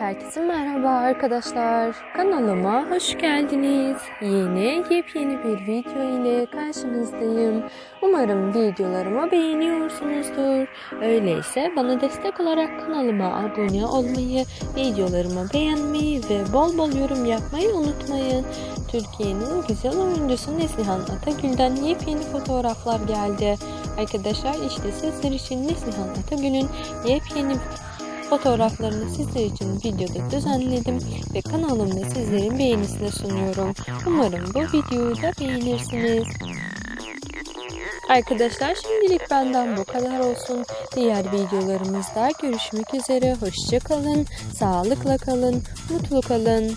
Herkese merhaba arkadaşlar. Kanalıma hoş geldiniz. Yeni yepyeni bir video ile karşınızdayım. Umarım videolarımı beğeniyorsunuzdur. Öyleyse bana destek olarak kanalıma abone olmayı, videolarımı beğenmeyi ve bol bol yorum yapmayı unutmayın. Türkiye'nin güzel oyuncusu Neslihan Atagül'den yepyeni fotoğraflar geldi. Arkadaşlar işte sizler için Neslihan Atagül'ün yepyeni fotoğraflarını sizler için videoda düzenledim ve kanalımda sizlerin beğenisine sunuyorum. Umarım bu videoyu da beğenirsiniz. Arkadaşlar şimdilik benden bu kadar olsun. Diğer videolarımızda görüşmek üzere. Hoşçakalın, sağlıkla kalın, mutlu kalın.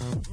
Mm-hmm.